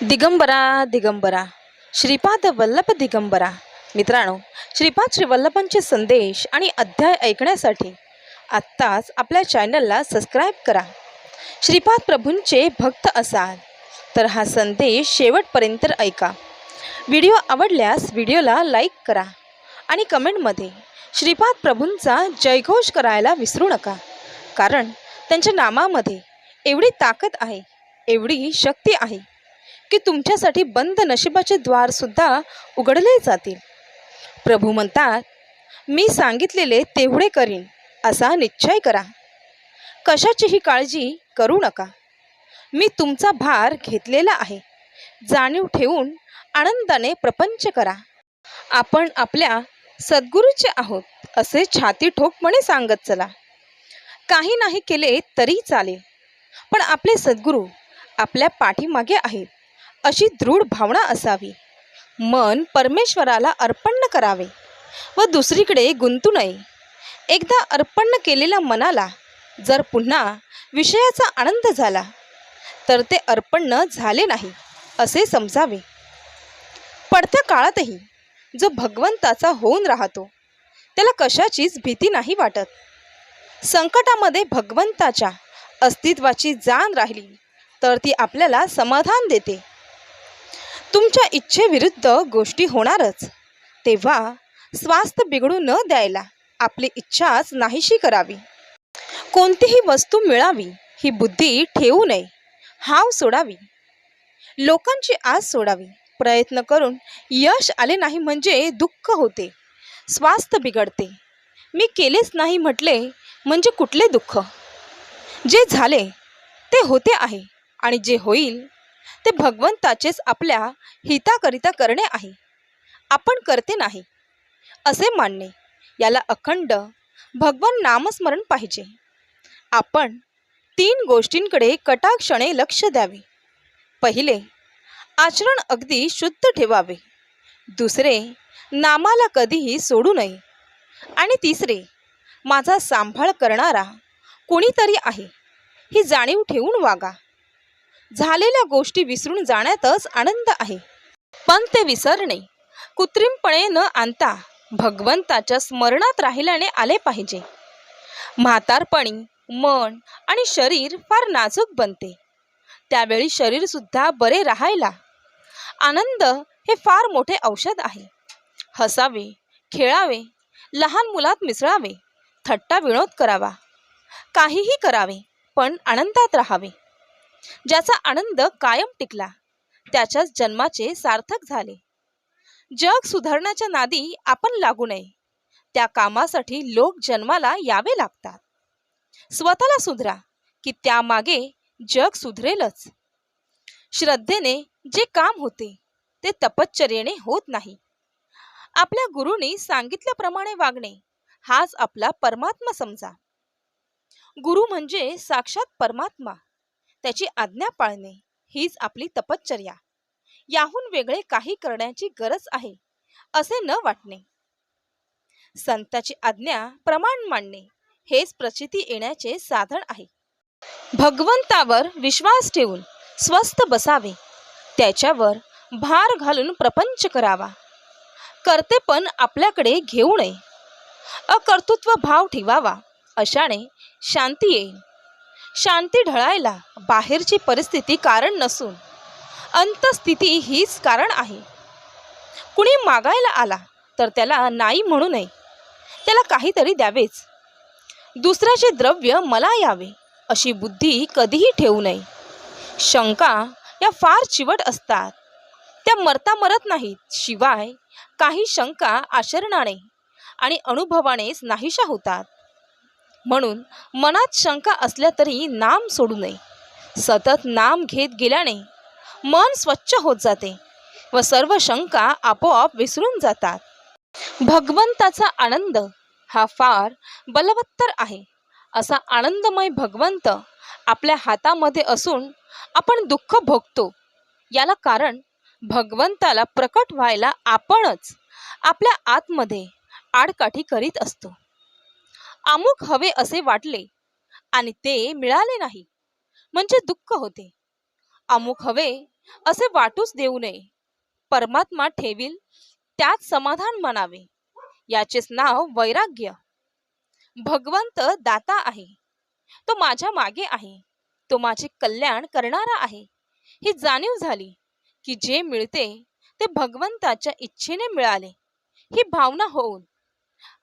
दिगंबरा दिगंबरा. श्रीपाद वल्लभ दिगंबरा. मित्रांनो श्रीपाद श्री वल्लभांचे संदेश आणि अध्याय ऐकण्यासाठी आत्ताच आपल्या चॅनलला सबस्क्राईब करा. श्रीपाद प्रभूंचे भक्त असाल तर हा संदेश शेवटपर्यंत ऐका. व्हिडिओ आवडल्यास व्हिडिओला लाईक करा आणि कमेंटमध्ये श्रीपाद प्रभूंचा जयघोष करायला विसरू नका कारण त्यांच्या नामामध्ये एवढी ताकद आहे एवढी शक्ती आहे. की तुमच्यासाठी बंद नशिबाचे द्वारसुद्धा उघडले जातील. प्रभू म्हणतात मी सांगितलेले तेवढे करीन असा निश्चय करा. कशाचीही काळजी करू नका. मी तुमचा भार घेतलेला आहे. जाणीव ठेवून आनंदाने प्रपंच करा. आपण आपल्या सद्गुरूचे आहोत असे छाती ठोकपणे सांगत चला. काही नाही केले तरी चालेल. पण आपले सद्गुरू आपल्या पाठीमागे आहेत. अशी दृढ भावना असावी. मन परमेश्वराला अर्पण करावे व दुसरीकडे गुंतू नये. एकदा अर्पण केलेल्या मनाला जर पुन्हा विषयाचा आनंद झाला तर ते अर्पण झाले नाही असे समजावे. पडत्या काळातही जो भगवंताचा होऊन राहतो त्याला कशाचीच भीती नाही वाटत. संकटामध्ये भगवंताच्या अस्तित्वाची जाण राहिली तर ती आपल्याला समाधान देते. तुमच्या इच्छेविरुद्ध गोष्टी होणारच. तेव्हा स्वास्थ्य बिघडू न द्यायला आपली इच्छाच नाहीशी करावी. कोणतीही वस्तू मिळावी ही बुद्धी ठेवू नये. हाव सोडावी. लोकांची आस सोडावी. प्रयत्न करून यश आले नाही म्हणजे दुःख होते. स्वास्थ्य बिघडते. मी केलेच नाही म्हटले म्हणजे कुठले दुःख? जे झाले ते होते आहे. आणि जे होईल ते भगवंताचेच आपल्या हिताकरिता करणे आहे. आपण करते नाही असे मानणे याला अखंड भगवान नामस्मरण पाहिजे. आपण तीन गोष्टींकडे कटाक्षणे लक्ष द्यावे. पहिले आचरण अगदी शुद्ध ठेवावे. दुसरे नामाला कधीही सोडू नये. आणि तिसरे माझा सांभाळ करणारा कोणीतरी आहे ही जाणीव ठेवून वागा. झालेल्या गोष्टी विसरून जाण्यातच आनंद आहे. पण ते विसरणे कृत्रिमपणे न आणता भगवंताच्या स्मरणात राहिल्याने आले पाहिजे. म्हातारपणी मन आणि शरीर फार नाजूक बनते. त्यावेळी शरीरसुद्धा बरे राहायला आनंद हे फार मोठे औषध आहे. हसावे खेळावे लहान मुलात मिसळावे थट्टा विनोद करावा काहीही करावे पण आनंदात राहावे. ज्याचा आनंद कायम टिकला. त्याच्याच जन्माचे सार्थक झाले. जग सुधारण्याच्या नादी आपण लागू नये. त्या कामासाठी लोक जन्माला यावे लागतात. स्वतःला सुधरा की त्यामागे जग सुधरेलच. श्रद्धेने जे काम होते ते तपश्चर्येने होत नाही. आपल्या गुरुनी सांगितल्याप्रमाणे वागणे हाच आपला परमात्मा समजा. गुरु म्हणजे साक्षात परमात्मा. त्याची आज्ञा पाळणे हीच आपली तपश्चर्या. याहून वेगळे काही करण्याची गरज आहे असे न वाटणे. संताची आज्ञा प्रमाण मानणे हेच प्रचिती येण्याचे साधन आहे. भगवंतावर विश्वास ठेवून स्वस्थ बसावे त्याच्यावर भार घालून प्रपंच करावा. कर्तेपण आपल्याकडे घेऊ नये. अकर्तृत्व भाव ठेवावा अशाने शांती येईल. शांती ढळायला बाहेरची परिस्थिती कारण नसून. अंतस्थिती हीच कारण आहे. कुणी मागायला आला तर त्याला नाही म्हणू नये. त्याला काहीतरी द्यावेच. दुसऱ्याचे द्रव्य मला यावे अशी बुद्धी कधीही ठेवू नये. शंका या फार चिवट असतात. त्या मरता मरत नाहीत शिवाय काही शंका आचरणाने आणि अनुभवानेच नाहीशा होतात. म्हणून मनात शंका असल्या तरी नाम सोडू नये. सतत नाम घेत गेल्याने मन स्वच्छ होत जाते व सर्व शंका आपोआप विसरून जातात. भगवंताचा आनंद हा फार बलवत्तर आहे. असा आनंदमय भगवंत आपल्या हातामध्ये असून आपण दुःख भोगतो. याला कारण भगवंताला प्रकट व्हायला आपणच आपल्या आतमध्ये आडकाठी करीत असतो. अमुक हवे असे वाटले आणि ते मिळाले नाही. म्हणजे दुःख होते. अमुक हवे असे वाटूच देऊ नये. परमात्मा ठेवील त्यात समाधान मानावे याचेच नाव वैराग्य. भगवंत दाता आहे. तो माझ्या मागे आहे. तो माझे कल्याण करणारा आहे. ही जाणीव झाली की जे मिळते ते भगवंताच्या इच्छेने मिळाले. ही भावना होऊन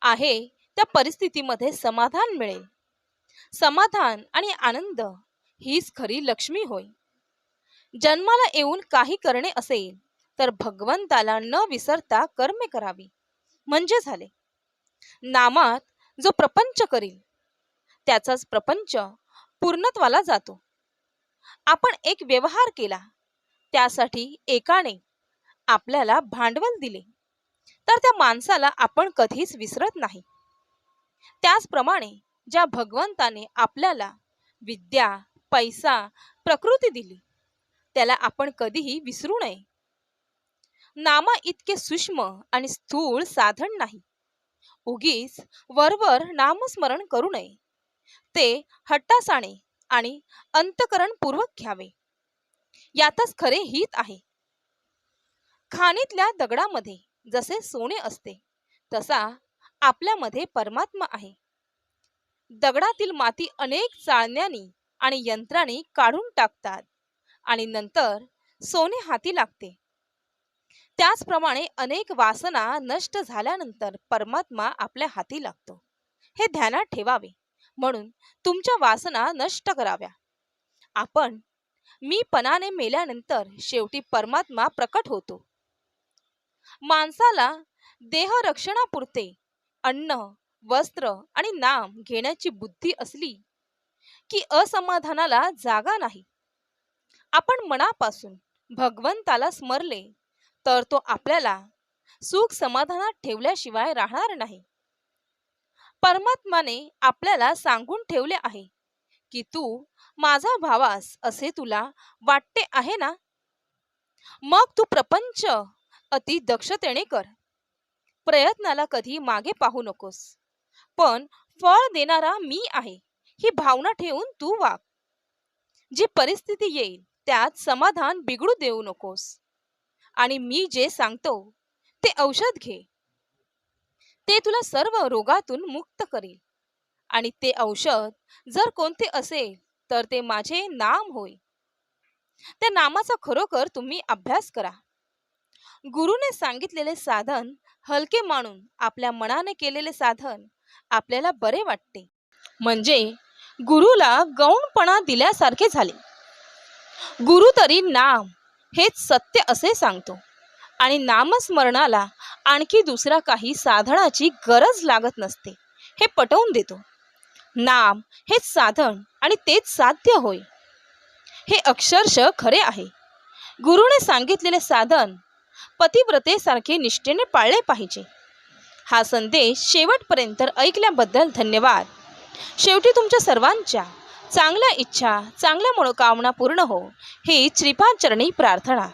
आहे त्या परिस्थितीमध्ये समाधान मिळेल. समाधान आणि आनंद हीच खरी लक्ष्मी होय. जन्माला येऊन काही करणे असेल तर भगवंताला न विसरता कर्मे करावी. म्हणजे झाले. नामात जो प्रपंच करील त्याचाच प्रपंच पूर्णत्वाला जातो. आपण एक व्यवहार केला त्यासाठी एकाने आपल्याला भांडवल दिले तर त्या माणसाला आपण कधीच विसरत नाही. त्याचप्रमाणे ज्या भगवंताने आपल्याला विद्या पैसा प्रकृती दिली त्याला आपण कधीही विसरू नये. नामा इतके सूक्ष्म आणि स्थूळ साधन नाही. उगीच वरवर नामस्मरण करू नये. ते हट्टासाने आणि अंतकरणपूर्वक घ्यावे. यातच खरे हित आहे. खाणीतल्या दगडामध्ये जसे सोने असते तसा आपल्यामध्ये परमात्मा आहे. दगडातील माती अनेक चाळण्यानी आणि यंत्राने काढून टाकतात आणि नंतर सोने हाती लागते. त्याचप्रमाणे अनेक वासना नष्ट झाल्यानंतर परमात्मा आपल्या हाती लागतो. हे ध्यानात ठेवावे. म्हणून तुमच्या वासना नष्ट कराव्या. आपण मी पणाने मेल्यानंतर शेवटी परमात्मा प्रकट होतो. माणसाला देह रक्षणापुरते अन्न वस्त्र आणि नाम घेण्याची बुद्धी असली की असमाधानाला जागा नाही. आपण मनापासून भगवंताला स्मरले तर तो आपल्याला सुख समाधानात ठेवल्याशिवाय राहणार नाही. परमात्माने आपल्याला सांगून ठेवले आहे की तू माझा भावास असे तुला वाटते आहे ना? मग तू प्रपंच अति दक्षतेने कर. प्रयत्नाला कधी मागे पाहू नकोस. पण फळ देणारा मी आहे ही भावना ठेवून तू वाग. जी परिस्थिती येईल त्यात समाधान बिघडू देऊ नकोस. आणि मी जे सांगतो ते औषध घे. ते तुला सर्व रोगातून मुक्त करेल. आणि ते औषध जर कोणते असेल तर ते माझे नाम होय त्या नामाचा खरोखर तुम्ही अभ्यास करा. गुरुने सांगितलेले साधन हलके मानून आपल्या मनाने केलेले साधन आपल्याला बरे वाटते. म्हणजे गुरुला गौणपणा दिल्यासारखे झाले. गुरु तरी नाम हेच सत्य असे सांगतो आणि नामस्मरणाला आणखी दुसरा काही साधनाची गरज लागत नसते हे पटवून देतो. नाम हेच साधन आणि तेच साध्य होय. हे अक्षरशः खरे आहे. गुरुने सांगितलेले साधन पतिव्रतेसारखे निष्ठेने पाळले पाहिजे. हा संदेश शेवटपर्यंत ऐकल्याबद्दल धन्यवाद. शेवटी तुमच्या सर्वांच्या चांगल्या इच्छा चांगल्या मनोकामना पूर्ण हो ही श्रीपाद चरणी प्रार्थना.